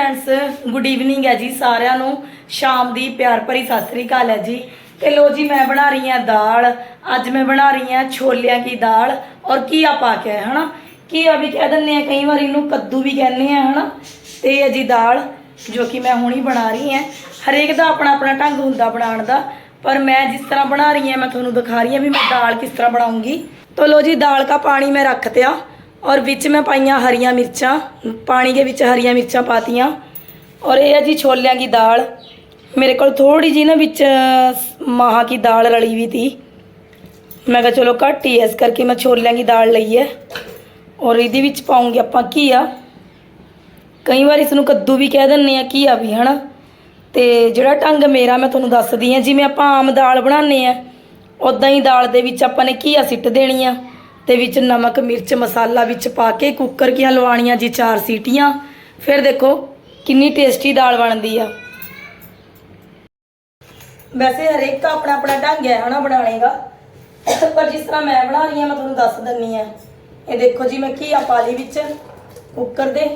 Friends good evening ਹੈ ਜੀ ਸਾਰਿਆਂ ਨੂੰ। ਸ਼ਾਮ ਦੀ ਪਿਆਰ ਭਰੀ ਸਤਿ ਸ੍ਰੀ ਅਕਾਲ ਹੈ ਜੀ। ਤੇ ਲੋ ਜੀ, ਮੈਂ ਬਣਾ ਰਹੀ ਹਾਂ ਦਾਲ। ਅੱਜ ਮੈਂ ਬਣਾ ਰਹੀ ਹਾਂ ਛੋਲਿਆਂ ਦੀ ਦਾਲ। ਔਰ ਕੀਆ ਪਾ ਕੇ ਹਨਾ? ਕੀਆ ਵੀ ਕਹਿ ਦਿੰਦੇ ਆ, ਕਈ ਵਾਰ ਇਹਨੂੰ ਕੱਦੂ ਵੀ ਕਹਿੰਦੇ ਆ, ਹਨਾ? ਤੇ ਇਹ ਜੀ ਦਾਲ, ਜੋ ਕਿ ਮੈਂ ਹੁਣੀ ਬਣਾ ਰਹੀ ਹਾਂ। ਹਰੇਕ ਦਾ ਆਪਣਾ ਆਪਣਾ ਢੰਗ ਹੁੰਦਾ ਬਣਾਉਣ ਦਾ। ਪਰ ਮੈਂ ਜਿਸ ਤਰ੍ਹਾਂ ਬਣਾ ਰਹੀ ਹਾਂ, ਮੈਂ ਤੁਹਾਨੂੰ ਦਿਖਾ ਰਹੀ ਹਾਂ ਵੀ ਮੈਂ ਦਾਲ ਕਿਸ ਤਰ੍ਹਾਂ ਬਣਾਉਂਗੀ। ਤੋ ਲੋ ਜੀ, ਦਾਲ ਦਾ ਪਾਣੀ ਮੈਂ ਰੱਖ ਤਿਆ। ਔਰ ਵਿੱਚ ਮੈਂ ਪਾਈਆਂ ਹਰੀਆਂ ਮਿਰਚਾਂ, ਪਾਣੀ ਦੇ ਵਿੱਚ ਹਰੀਆਂ ਮਿਰਚਾਂ ਪਾਤੀਆਂ। ਔਰ ਇਹ ਹੈ ਜੀ ਛੋਲਿਆਂ ਦੀ ਦਾਲ। ਮੇਰੇ ਕੋਲ ਥੋੜੀ ਜੀ ਨਾ ਵਿੱਚ ਮਾਹਾਂ ਕੀ ਦਾਲ ਰਲੀ ਵੀ ਤੀ। ਮੈਂ ਕਿਹਾ ਚਲੋ ਘੱਟ ਹੀ ਹੈ, ਇਸ ਕਰਕੇ ਮੈਂ ਛੋਲਿਆਂ ਦੀ ਦਾਲ ਲਈ ਹੈ। ਔਰ ਇਹਦੇ ਵਿੱਚ ਪਾਉਂਗੇ ਆਪਾਂ ਘੀਆ। ਕਈ ਵਾਰ ਇਸ ਨੂੰ ਕੱਦੂ ਵੀ ਕਹਿ ਦਿੰਦੇ ਆ, ਘੀਆ ਵੀ, ਹਨਾ? ਤੇ ਜਿਹੜਾ ਢੰਗ ਮੇਰਾ ਮੈਂ ਤੁਹਾਨੂੰ ਦੱਸਦੀ ਆ ਜਿਵੇਂ ਆਪਾਂ ਆਮ ਦਾਲ ਬਣਾਉਂਦੇ ਆ ਉਦਾਂ ਹੀ ਦਾਲ ਦੇ ਵਿੱਚ ਆਪਾਂ ਨੇ ਘੀਆ ਸਿੱਟ ਦੇਣੀ ਆ। ਤੇ ਵਿੱਚ ਨਮਕ, ਮਿਰਚ, ਮਸਾਲਾ ਵਿੱਚ ਪਾ ਕੇ ਕੁੱਕਰ ਕੀਆਂ ਲਵਾਣੀਆਂ ਜੀ ਚਾਰ ਸੀਟੀਆਂ। ਫਿਰ ਦੇਖੋ ਕਿੰਨੀ ਟੇਸਟੀ ਦਾਲ ਬਣਦੀ ਆ। ਵੈਸੇ ਹਰੇਕ ਦਾ ਆਪਣਾ ਆਪਣਾ ਢੰਗ ਹੈ ਹਨਾ ਬਣਾਉਣੇ ਦਾ ਪਰ ਜਿਸ ਤਰ੍ਹਾਂ ਮੈਂ ਬਣਾ ਰਹੀ ਹਾਂ, ਮੈਂ ਤੁਹਾਨੂੰ ਦੱਸ ਦਿੰਨੀ ਆ ਇਹ ਦੇਖੋ ਜੀ, ਮੈਂ ਘੀਆ ਪਾ ਲਈ ਵਿੱਚ ਕੁੱਕਰ ਦੇ।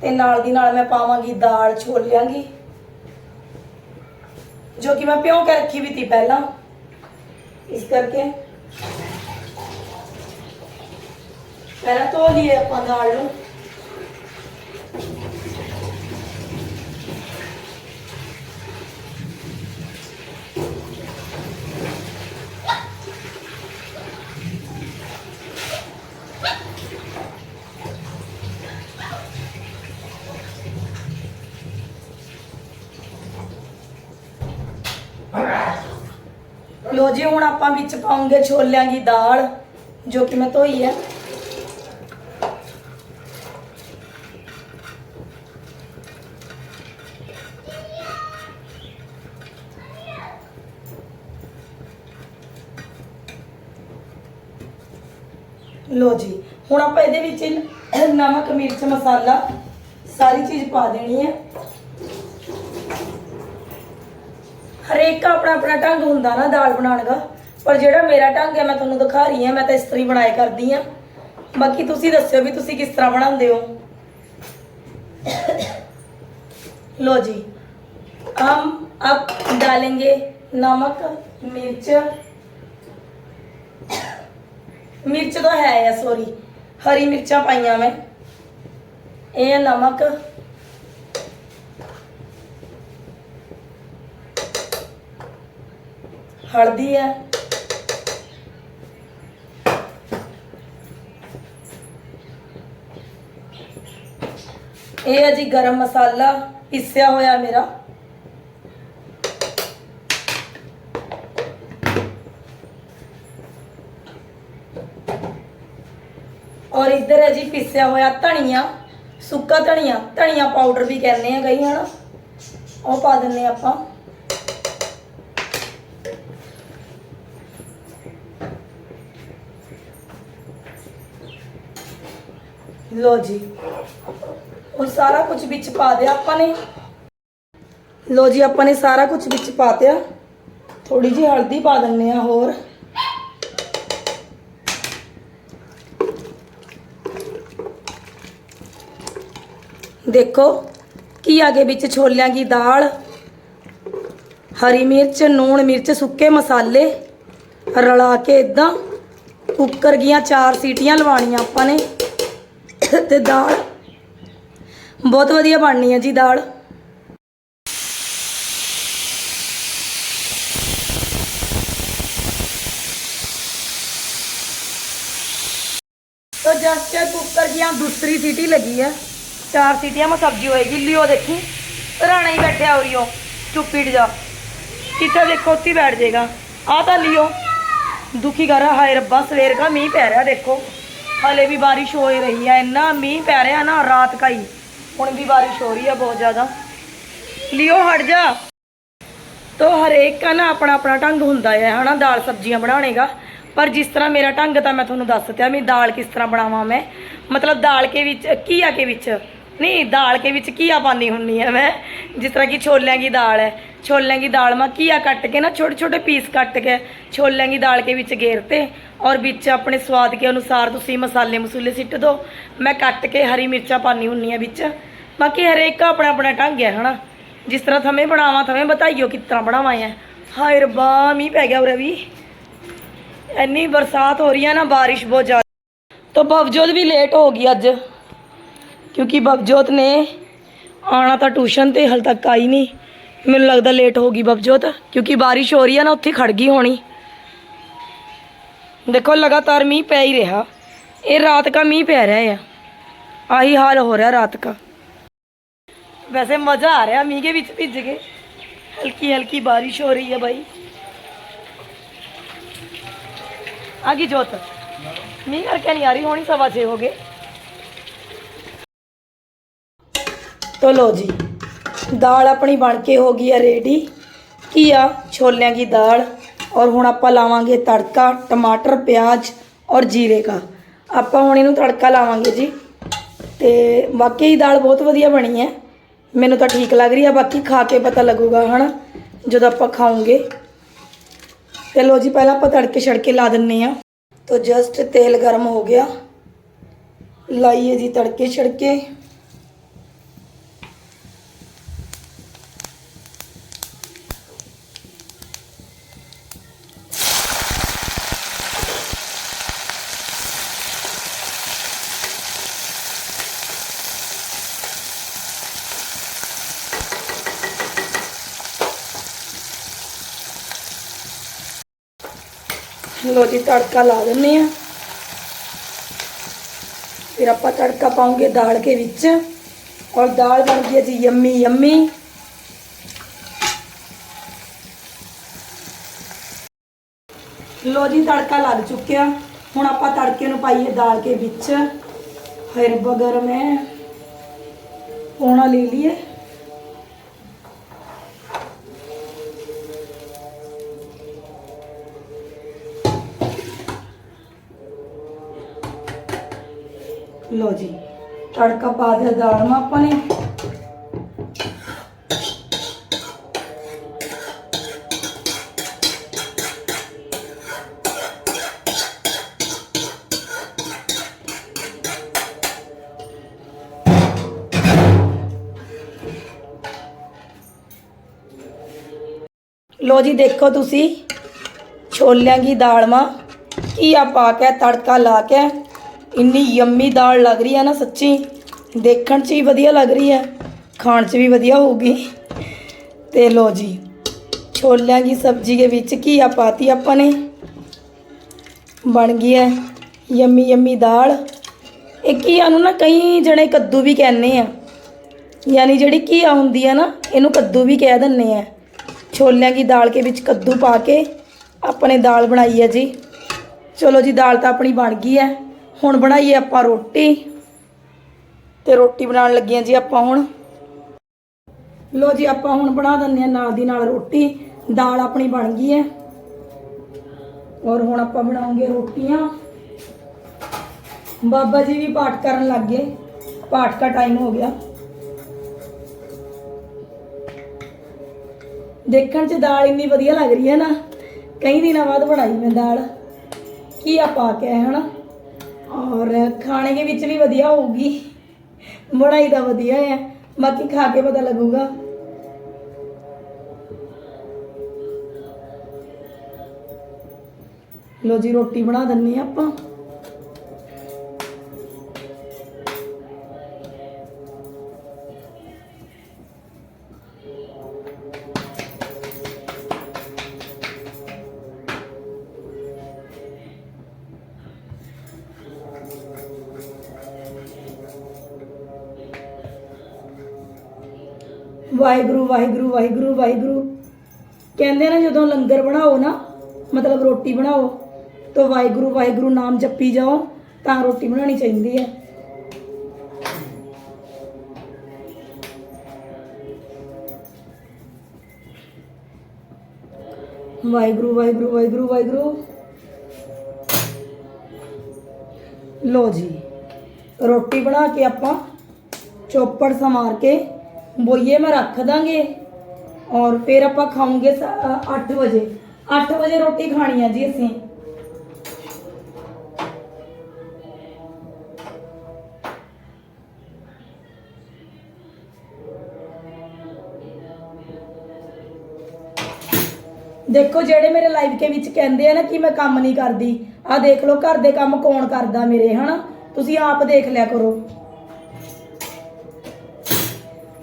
ਤੇ ਨਾਲ ਦੀ ਨਾਲ ਮੈਂ ਪਾਵਾਂਗੀ ਦਾਲ ਛੋਲ ਲਿਆਂਗੀ ਜੋ ਕਿ ਮੈਂ ਭਿਉਂ ਕੇ ਰੱਖੀ ਵੀ ਤੀ ਪਹਿਲਾਂ। ਇਸ ਕਰਕੇ ਪਹਿਲਾਂ ਧੋ ਲਈਏ ਆਪਾਂ ਦਾਲ ਨੂੰ। ਲੋ ਜੀ, ਹੁਣ ਆਪਾਂ ਵਿੱਚ ਪਾਉਂਗੇ ਛੋਲਿਆਂ ਦੀ ਦਾਲ, ਜੋ ਕਿ ਮੈਂ ਧੋਈ ਹੈ। ਲੋ ਜੀ ਹੁਣ ਆਪਾਂ ਇਹਦੇ ਵਿੱਚ ਨਮਕ ਮਿਰਚ ਮਸਾਲਾ ਸਾਰੀ ਚੀਜ਼ ਪਾ ਦੇਣੀ ਹੈ ਹਰੇਕ ਦਾ ਆਪਣਾ ਆਪਣਾ ਢੰਗ ਹੁੰਦਾ ਨਾ ਦਾਲ ਬਣਾਉਣ ਦਾ ਪਰ ਜਿਹੜਾ ਮੇਰਾ ਢੰਗ ਹੈ ਮੈਂ ਤੁਹਾਨੂੰ ਦਿਖਾ ਰਹੀ ਹਾਂ ਮੈਂ ਤਾਂ ਇਸ ਤਰ੍ਹਾਂ ਹੀ ਬਣਾਏ ਕਰਦੀ ਹਾਂ ਬਾਕੀ ਤੁਸੀਂ ਦੱਸਿਓ ਵੀ ਤੁਸੀਂ ਕਿਸ ਤਰ੍ਹਾਂ ਬਣਾਉਂਦੇ ਹੋ लो जी हम अब डालेंगे नमक मिर्च ਮਿਰਚ ਤਾਂ ਹੈ ਆ ਸੌਰੀ ਹਰੀ ਮਿਰਚਾਂ ਪਾਈਆਂ ਮੈਂ। ਇਹ ਨਮਕ। ਹਲਦੀ ਹੈ ਇਹ ਹੈ ਜੀ ਗਰਮ ਮਸਾਲਾ, ਪਿਸਿਆ ਹੋਇਆ ਮੇਰਾ। ਔਰ ਇੱਧਰ ਹੈ ਜੀ ਪੀਸਿਆ ਹੋਇਆ ਧਨੀਆ, ਸੁੱਕਾ ਧਨੀਆ ਧਨੀਆ ਪਾਊਡਰ ਵੀ ਕਹਿੰਦੇ ਆ ਕਈ ਹਨਾ। ਉਹ ਪਾ ਦਿੰਨੇ ਆਪਾਂ। ਲੋ ਜੀ, ਉਹ ਸਾਰਾ ਕੁਝ ਵਿੱਚ ਪਾ ਦਿਆ ਆਪਾਂ ਨੇ। ਲੋ ਜੀ, ਆਪਾਂ ਨੇ ਸਾਰਾ ਕੁਝ ਵਿੱਚ ਪਾ ਦਿਆ ਥੋੜੀ ਜਿਹੀ ਹਲਦੀ ਪਾ ਦਿੰਨੇ ਆ ਹੋਰ। ਦੇਖੋ, ਕੀ ਆਗੇ ਵਿੱਚ ਛੋਲਿਆਂ ਦੀ ਦਾਲ, ਹਰੀ ਮਿਰਚ, ਨੂਣ ਮਿਰਚ, ਸੁੱਕੇ ਮਸਾਲੇ, ਰਲਾ ਕੇ ਇਦਾਂ ਕੁੱਕਰ ਗੀਆਂ ਚਾਰ ਸੀਟੀਆਂ ਲਵਾਣੀਆਂ ਆਪਾਂ ਨੇ। ਤੇ ਦਾਲ ਬਹੁਤ ਵਧੀਆ ਬਣਨੀ ਹੈ ਜੀ ਦਾਲ। ਤੋ ਜਸਟ ਕੁੱਕਰ ਗੀਆਂ ਦੂਸਰੀ ਸੀਟੀ ਲੱਗੀ ਹੈ। ਚਾਰ ਸੀਟੀਆਂ ਮੈਂ ਸਬਜ਼ੀ ਹੋਏਗੀ, ਲਿਓ ਦੇਖੀ। ਰਾਣਾ ਹੀ ਬੈਠਿਆ ਉਰੀਓ ਚੁੱਪੀੜ ਜਾ। ਕਿੱਥੇ ਦੇਖੋ ਉੱਤੀ ਬੈਠ ਜਾਏਗਾ ਆ ਤਾਂ ਲਿਓ। ਦੁਖੀ ਕਰ ਰਿਹਾ ਹਾਏ ਰੱਬਾ, ਸਵੇਰ ਦਾ ਮੀਂਹ ਪੈ ਰਿਹਾ, ਦੇਖੋ। ਹਲੇ ਵੀ ਬਾਰਿਸ਼ ਹੋ ਰਹੀ ਹੈ ਇੰਨਾ ਮੀਂਹ ਪੈ ਰਿਹਾ ਨਾ, ਰਾਤ ਕਾ ਹੀ। ਹੁਣ ਵੀ ਬਾਰਿਸ਼ ਹੋ ਰਹੀ ਹੈ ਬਹੁਤ ਜ਼ਿਆਦਾ। ਲਿਓ, ਹਟ ਜਾ। ਤੋ ਹਰੇਕ ਦਾ ਨਾ, ਆਪਣਾ ਆਪਣਾ ਢੰਗ ਹੁੰਦਾ ਹੈ ਹਨਾ, ਦਾਲ ਸਬਜ਼ੀਆਂ ਬਣਾਉਣੇ ਪਰ ਜਿਸ ਤਰ੍ਹਾਂ ਮੇਰਾ ਢੰਗ ਤਾਂ ਮੈਂ ਤੁਹਾਨੂੰ ਦੱਸ ਦਿੱਤਾ ਮੈਂ ਦਾਲ ਕਿਸ ਤਰ੍ਹਾਂ ਬਣਾਵਾਂ ਮੈਂ। ਮਤਲਬ ਦਾਲ ਕੇ ਵਿੱਚ ਕੀਆ ਕੇ ਵਿੱਚ। ਨਹੀਂ, ਦਾਲ ਕੇ ਵਿੱਚ ਕੀਆ ਪਾਣੀ ਹੁੰਨੀ ਹੈ ਮੈਂ। ਜਿਸ ਤਰ੍ਹਾਂ ਕਿ ਛੋਲਿਆਂ ਦੀ ਦਾਲ ਹੈ। ਛੋਲਿਆਂ ਦੀ ਦਾਲ ਮੈਂ ਕੀਆ ਕੱਟ ਕੇ ਨਾ ਛੋਟੇ ਛੋਟੇ ਪੀਸ ਕੱਟ ਕੇ ਛੋਲਿਆਂ ਦੀ ਦਾਲ ਕੇ ਵਿੱਚ ਗੇਰਤੇ। ਔਰ ਵਿੱਚ ਆਪਣੇ ਸਵਾਦ ਕੇ ਅਨੁਸਾਰ ਤੁਸੀਂ ਮਸਾਲੇ ਮਸੂਲੇ ਸਿੱਟ ਦਿਓ ਮੈਂ ਕੱਟ ਕੇ ਹਰੀ ਮਿਰਚਾਂ ਪਾਣੀ ਹੁੰਨੀ ਹੈ ਵਿੱਚ। ਬਾਕੀ ਹਰੇਕ ਦਾ ਆਪਣਾ ਆਪਣਾ ਢੰਗ ਹੈ, ਹਨਾ? ਜਿਸ ਤਰ੍ਹਾਂ ਥਵੇਂ ਬਣਾਵਾ, ਥਵੇਂ ਬਤਾਈਓ ਕਿਸ ਤਰ੍ਹਾਂ ਬਣਾਵਾਇਆ ਹਾਏ ਰੱਬਾ, ਮੀਂਹ ਪੈ ਗਿਆ ਉਰੇ ਵੀ। ਇੰਨੀ ਬਰਸਾਤ ਹੋ ਰਹੀ ਹੈ ਨਾ, ਬਾਰਿਸ਼ ਬਹੁਤ ਜ਼ਿਆਦਾ। ਤਾਂ ਬਵਜੋਦ ਵੀ ਲੇਟ ਹੋ ਗਈ ਅੱਜ। ਕਿਉਂਕਿ ਬਬਜੋਤ ਨੇ ਆਣਾ ਤਾਂ ਟਿਊਸ਼ਨ ਤੇ ਹਲ ਤੱਕ ਆਈ ਨਹੀਂ। ਮੈਨੂੰ ਲੱਗਦਾ ਲੇਟ ਹੋ ਗਈ ਬਬਜੋਤ, ਕਿਉਂਕਿ ਬਾਰਿਸ਼ ਹੋ ਰਹੀ ਆ ਨਾ, ਉੱਥੇ ਖੜ ਗਈ ਹੋਣੀ। ਦੇਖੋ, ਲਗਾਤਾਰ ਮੀਂਹ ਪੈ ਹੀ ਰਿਹਾ। ਇਹ ਰਾਤ ਦਾ ਮੀਂਹ ਪੈ ਰਿਹਾ ਆ। ਆਹੀ ਹਾਲ ਹੋ ਰਿਹਾ ਰਾਤ ਦਾ ਵੈਸੇ ਮਜ਼ਾ ਆ ਰਿਹਾ ਮੀਂਹ ਦੇ ਵਿੱਚ ਭਿੱਜ ਕੇ। ਹਲਕੀ ਹਲਕੀ ਬਾਰਿਸ਼ ਹੋ ਰਹੀ ਹੈ ਭਾਈ ਆ ਗਈ ਜੋਤ। ਮੀਂਹ ਕਰਕੇ ਨਹੀਂ ਆ ਰਹੀ, ਹੋਣੀ ਸਵਾ 6 ਹੋ ਗਏ। ਤੋ ਲੋ ਜੀ, ਦਾਲ ਆਪਣੀ ਬਣ ਕੇ ਹੋ ਗਈ ਆ ਰੇਡੀ ਕੀ ਆ? ਛੋਲਿਆਂ ਦੀ ਦਾਲ। ਔਰ ਹੁਣ ਆਪਾਂ ਲਾਵਾਂਗੇ ਤੜਕਾ, ਟਮਾਟਰ, ਪਿਆਜ਼ ਔਰ ਜੀਰੇ ਦਾ ਆਪਾਂ ਹੁਣ ਇਹਨੂੰ ਤੜਕਾ ਲਾਵਾਂਗੇ ਜੀ। ਤੇ ਵਾਕਈ ਦਾਲ ਬਹੁਤ ਵਧੀਆ ਬਣੀ ਹੈ। ਮੈਨੂੰ ਤਾਂ ਠੀਕ ਲੱਗ ਰਹੀ ਆ, ਬਾਕੀ ਖਾ ਕੇ ਪਤਾ ਲੱਗੂਗਾ, ਹਨਾ? ਜਦੋਂ ਆਪਾਂ ਖਾਉਂਗੇ ਤੇ ਲੋ ਜੀ, ਪਹਿਲਾਂ ਆਪਾਂ ਤੜਕੇ ਛੜਕੇ ਲਾ ਦਿੰਨੇ ਆ। ਤੋ ਜਸਟ ਤੇਲ ਗਰਮ ਹੋ ਗਿਆ। ਲਾਈਏ ਜੀ ਤੜਕੇ ਛੜਕੇ। ਲੋ ਜੀ, ਤੜਕਾ ਲਾ ਦਿੰਨੇ ਆ ਫਿਰ ਆਪਾਂ ਤੜਕਾ ਪਾਉਂਗੇ ਦਾਲ ਕੇ ਵਿੱਚ। ਔਰ ਦਾਲ ਬਣ ਗਈ ਹੈ ਜੀ ਯੰਮੀ ਯੰਮੀ। ਲੋ ਜੀ, ਤੜਕਾ ਲੱਗ ਚੁੱਕਿਆ। ਹੁਣ ਆਪਾਂ ਤੜਕੇ ਨੂੰ ਪਾਈਏ ਦਾਲ ਕੇ ਵਿੱਚ। ਫਿਰ ਗਰਮ ਹੈ ਪੋਣਾ ਲੈ ਲਈਏ। ਤੜਕਾ ਪਾ ਦਿਆ ਦਾਲ ਆਪਾਂ ਨੇ। ਲੋ ਜੀ, ਦੇਖੋ ਤੁਸੀਂ। ਛੋਲਿਆਂ ਦੀ ਦਾਲ ਮਾ ਘੀਆ ਪਾ ਕੇ, ਤੜਕਾ ਲਾ ਕੇ। ਇੰਨੀ ਯੰਮੀ ਦਾਲ ਲੱਗ ਰਹੀ ਹੈ ਨਾ ਸੱਚੀ। ਦੇਖਣ 'ਚ ਹੀ ਵਧੀਆ ਲੱਗ ਰਹੀ ਹੈ। ਖਾਣ 'ਚ ਵੀ ਵਧੀਆ ਹੋਊਗੀ। ਤੇ ਲੋ ਜੀ, ਛੋਲਿਆਂ ਦੀ ਸਬਜ਼ੀ ਦੇ ਵਿੱਚ ਘੀਆ ਪਾਤੀ ਆਪਾਂ ਨੇ? ਬਣ ਗਈ ਹੈ ਯੰਮੀ ਯੰਮੀ ਦਾਲ। ਇਹ ਘੀਆ ਨੂੰ ਨਾ ਕਈ ਜਣੇ ਕੱਦੂ ਵੀ ਕਹਿੰਦੇ ਆ। ਯਾਨੀ ਜਿਹੜੀ ਘੀਆ ਹੁੰਦੀ ਹੈ ਨਾ, ਇਹਨੂੰ ਕੱਦੂ ਵੀ ਕਹਿ ਦਿੰਦੇ ਆ। ਛੋਲਿਆਂ ਦੀ ਦਾਲ ਕੇ ਵਿੱਚ ਕੱਦੂ ਪਾ ਕੇ ਆਪਣੇ ਦਾਲ ਬਣਾਈ ਹੈ ਜੀ। ਚਲੋ ਜੀ, ਦਾਲ ਤਾਂ ਆਪਣੀ ਬਣ ਗਈ ਹੈ। ਹੁਣ ਬਣਾਈਏ ਆਪਾਂ ਰੋਟੀ ਤੇ ਰੋਟੀ ਬਣਾਉਣ ਲੱਗੀਆਂ ਜੀ ਆਪਾਂ ਹੁਣ। ਲੋ ਜੀ, ਆਪਾਂ ਹੁਣ ਬਣਾ ਦਿੰਦੇ ਆ ਨਾਲ ਦੀ ਨਾਲ ਰੋਟੀ। ਦਾਲ ਆਪਣੀ ਬਣ ਗਈ ਹੈ। ਔਰ ਹੁਣ ਆਪਾਂ ਬਣਾਉਂਗੇ ਰੋਟੀਆਂ। ਬਾਬਾ ਜੀ ਵੀ ਪਾਠ ਕਰਨ ਲੱਗ ਗਏ। ਪਾਠ ਦਾ ਟਾਈਮ ਹੋ ਗਿਆ। ਦੇਖਣ 'ਚ ਦਾਲ ਇੰਨੀ ਵਧੀਆ ਲੱਗ ਰਹੀ ਹੈ ਨਾ। ਕਈ ਦਿਨਾਂ ਬਾਅਦ ਬਣਾਈ ਮੈਂ ਦਾਲ। ਕੀ ਆ ਪਾ ਕੇ ਹਨਾ? ਔਰ ਖਾਣੇ ਦੇ ਵਿੱਚ ਵੀ ਵਧੀਆ ਹੋਊਗੀ। ਬਣਾਈ ਤਾਂ ਵਧੀਆ ਹੈ ਬਾਕੀ ਖਾ ਕੇ ਪਤਾ ਲੱਗੂਗਾ। ਲੋ ਜੀ, ਰੋਟੀ ਬਣਾ ਦਿੰਨੇ ਆ ਆਪਾਂ। ਵਾਹਿਗੁਰੂ ਵਾਹਿਗੁਰੂ ਵਾਹਿਗੁਰੂ ਵਾਹਿਗੁਰੂ। ਕਹਿੰਦੇ ਨਾ, ਜਦੋਂ ਲੰਗਰ ਬਣਾਓ ਨਾ, ਮਤਲਬ ਰੋਟੀ ਬਣਾਓ, ਤਾਂ ਵਾਹਿਗੁਰੂ ਵਾਹਿਗੁਰੂ ਨਾਮ ਜਪੀ ਜਾਓ, ਤਾਂ ਰੋਟੀ ਬਣਾਉਣੀ ਚਾਹੀਦੀ ਹੈ। ਵਾਹਿਗੁਰੂ ਵਾਹਿਗੁਰੂ ਵਾਹਿਗੁਰੂ ਵਾਹਿਗੁਰੂ। ਲੋ ਜੀ, ਰੋਟੀ ਬਣਾ ਕੇ ਆਪਾਂ ਚੋਪੜ ਸਮਾਰ ਕੇ ਬੋਈਏ ਮੈਂ ਰੱਖ ਦਾਂਗੇ। ਔਰ ਫਿਰ ਆਪਾਂ ਖਾਵਾਂਗੇ 8 ਵਜੇ। 8 ਵਜੇ ਰੋਟੀ ਖਾਣੀ ਆ ਜੀ ਅਸੀਂ। ਦੇਖੋ ਜਿਹੜੇ ਮੇਰੇ ਲਾਈਵ ਕੇ ਵਿੱਚ ਕਹਿੰਦੇ ਆ ਨਾ ਕਿ ਮੈਂ ਕੰਮ ਨਹੀਂ ਕਰਦੀ ਆ ਦੇਖ ਲਓ ਘਰ ਦੇ ਕੰਮ ਕੌਣ ਕਰਦਾ ਮੇਰੇ, ਹਨਾ? ਤੁਸੀਂ ਆਪ ਦੇਖ ਲਿਆ ਕਰੋ।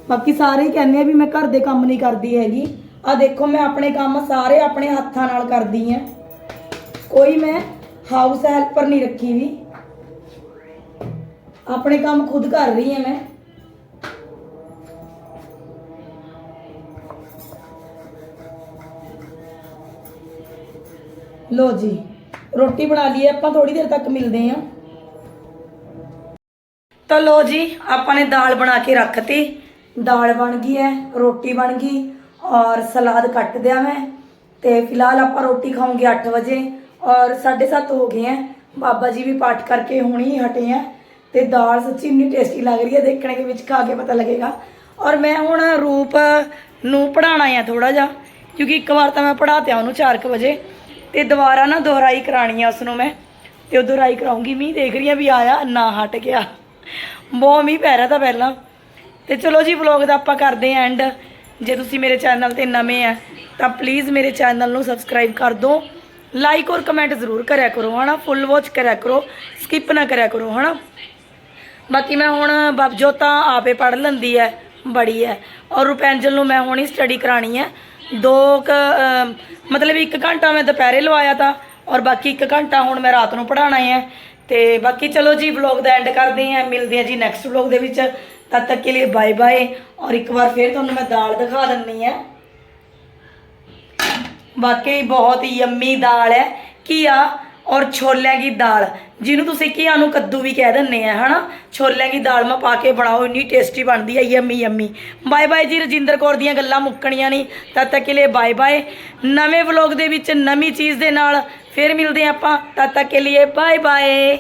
ਬਾਕੀ ਸਾਰੇ ਕਹਿੰਦੇ ਆ ਵੀ ਮੈਂ ਘਰ ਦੇ ਕੰਮ ਨਹੀਂ ਕਰਦੀ ਹੈਗੀ। ਆ ਦੇਖੋ, ਮੈਂ ਆਪਣੇ ਕੰਮ ਸਾਰੇ ਆਪਣੇ ਹੱਥਾਂ ਨਾਲ ਕਰਦੀ ਆ। ਕੋਈ ਮੈਂ ਹਾਊਸ ਹੈਲਪਰ ਨਹੀਂ ਰੱਖੀ ਵੀ। ਆਪਣੇ ਕੰਮ ਖੁਦ ਕਰ ਰਹੀ ਆ ਮੈਂ। ਲੋ ਜੀ, ਰੋਟੀ ਬਣਾ ਲਈਏ, ਆਪਾਂ ਥੋੜੀ ਦੇਰ ਤੱਕ ਮਿਲਦੇ ਆਂ। ਤਾਂ ਲੋ ਜੀ, ਆਪਾਂ ਨੇ ਦਾਲ ਬਣਾ ਕੇ ਰੱਖਤੀ। ਦਾਲ ਬਣ ਗਈ ਹੈ ਰੋਟੀ ਬਣ ਗਈ ਔਰ ਸਲਾਦ ਕੱਟ ਦਿਆ ਮੈਂ ਤੇ ਫਿਲਹਾਲ ਆਪਾਂ ਰੋਟੀ ਖਾਵਾਂਗੇ 8 ਵਜੇ ਔਰ 7:30 ਹੋ ਗਏ ਹੈ ਬਾਬਾ ਜੀ ਵੀ ਪਾਠ ਕਰਕੇ ਹੁਣੀ ਹਟੇ ਆ ਤੇ ਦਾਲ ਸੱਚੀ ਇੰਨੀ ਟੇਸਟੀ ਲੱਗ ਰਹੀ ਹੈ ਦੇਖਣੇ ਦੇ ਵਿੱਚ ਖਾ ਕੇ ਪਤਾ ਲੱਗੇਗਾ। ਔਰ ਮੈਂ ਹੁਣ ਰੂਪ ਨੂੰ ਪੜਾਉਣਾ ਆ ਥੋੜਾ ਜਿਹਾ, ਕਿਉਂਕਿ ਇੱਕ ਵਾਰ ਤਾਂ ਮੈਂ ਪੜਾਤਿਆ ਉਹਨੂੰ 4:00 ਵਜੇ ਤੇ ਦੁਬਾਰਾ ਨਾ ਦੁਹਰਾਈ ਕਰਾਣੀ ਆ ਉਸ ਨੂੰ ਮੈਂ ਤੇ ਉਹ ਦੁਹਰਾਈ ਕਰਾਉਂਗੀ, ਮੀਂਹ ਦੇਖ ਰਹੀ ਆ ਵੀ ਆਇਆ, ਨਾ ਹਟ ਗਿਆ। ਬਹੁਤ ਮੀਂਹ ਪੈ ਰਿਹਾ ਤਾਂ ਪਹਿਲਾਂ। ਤੇ ਚਲੋ ਜੀ ਵਲੌਗ ਦਾ ਆਪਾਂ ਕਰਦੇ ਆਂ ਐਂਡ ਜੇ ਤੁਸੀਂ ਮੇਰੇ ਚੈਨਲ ਤੇ ਨਵੇਂ ਆ ਤਾਂ ਪਲੀਜ਼ ਮੇਰੇ ਚੈਨਲ ਨੂੰ ਸਬਸਕ੍ਰਾਈਬ ਕਰ ਦਿਓ। ਲਾਈਕ ਔਰ ਕਮੈਂਟ ਜ਼ਰੂਰ ਕਰਿਆ ਕਰੋ ਹਨਾ? ਫੁੱਲ ਵਾਚ ਕਰਿਆ ਕਰੋ ਸਕਿਪ ਨਾ ਕਰਿਆ ਕਰੋ ਹਨਾ? ਬਾਕੀ ਮੈਂ ਹੁਣ ਬਬਜੋਤ ਤਾਂ ਆਪੇ ਪੜ ਲੈਂਦੀ ਹੈ ਬੜੀ ਹੈ। ਔਰ ਰੁਪੈਂਜਲ ਨੂੰ ਮੈਂ ਹੁਣ ਹੀ ਸਟੱਡੀ ਕਰਾਣੀ ਹੈ। ਦੋ ਕੁ, ਮਤਲਬ ਇੱਕ ਘੰਟਾ ਮੈਂ ਦੁਪਹਿਰੇ ਲਵਾਇਆ ਤਾਂ ਔਰ ਬਾਕੀ ਇੱਕ ਘੰਟਾ ਹੁਣ ਮੈਂ ਰਾਤ ਨੂੰ ਪੜਾਉਣਾ ਹੈ। ਤੇ ਬਾਕੀ ਚਲੋ ਜੀ ਵਲੌਗ ਦਾ ਐਂਡ ਕਰਦੇ ਹਾਂ। ਮਿਲਦੇ ਹਾਂ ਜੀ ਨੈਕਸਟ ਵਲੌਗ ਦੇ ਵਿੱਚ। ਤਦ ਤੱਕ ਕੇ ਲਈ ਬਾਏ ਬਾਏ ਔਰ ਇੱਕ ਵਾਰ ਫਿਰ ਤੁਹਾਨੂੰ ਮੈਂ ਦਾਲ ਦਿਖਾ ਦਿੰਨੀ ਹੈ ਵਾਕਈ ਬਹੁਤ ਹੀ ਯੰਮੀ ਦਾਲ ਹੈ। ਕੀਆ ਔਰ ਛੋਲਿਆਂ ਦੀ ਦਾਲ। ਜਿਹਨੂੰ ਤੁਸੀਂ ਕੀਆ ਨੂੰ ਕੱਦੂ ਵੀ ਕਹਿ ਦਿੰਦੇ ਆ, ਹਨਾ? ਛੋਲਿਆਂ ਦੀ ਦਾਲ ਮੈਂ ਪਾ ਕੇ ਬਣਾਓ, ਇੰਨੀ ਟੇਸਟੀ ਬਣਦੀ ਹੈ ਯੰਮੀ ਯੰਮੀ। ਬਾਏ ਬਾਏ ਜੀ ਰਜਿੰਦਰ ਕੌਰ ਦੀਆਂ ਗੱਲਾਂ ਮੁੱਕਣੀਆਂ ਨਹੀਂ। ਤਦ ਤੱਕ ਕੇ ਲਈ ਬਾਏ ਬਾਏ ਨਵੇਂ ਵਲੌਗ ਦੇ ਵਿੱਚ ਨਵੀਂ ਚੀਜ਼ ਦੇ ਨਾਲ ਫਿਰ ਮਿਲਦੇ ਹਾਂ ਆਪਾਂ। ਤਦ ਤੱਕ ਕੇ ਲਈ ਬਾਏ ਬਾਏ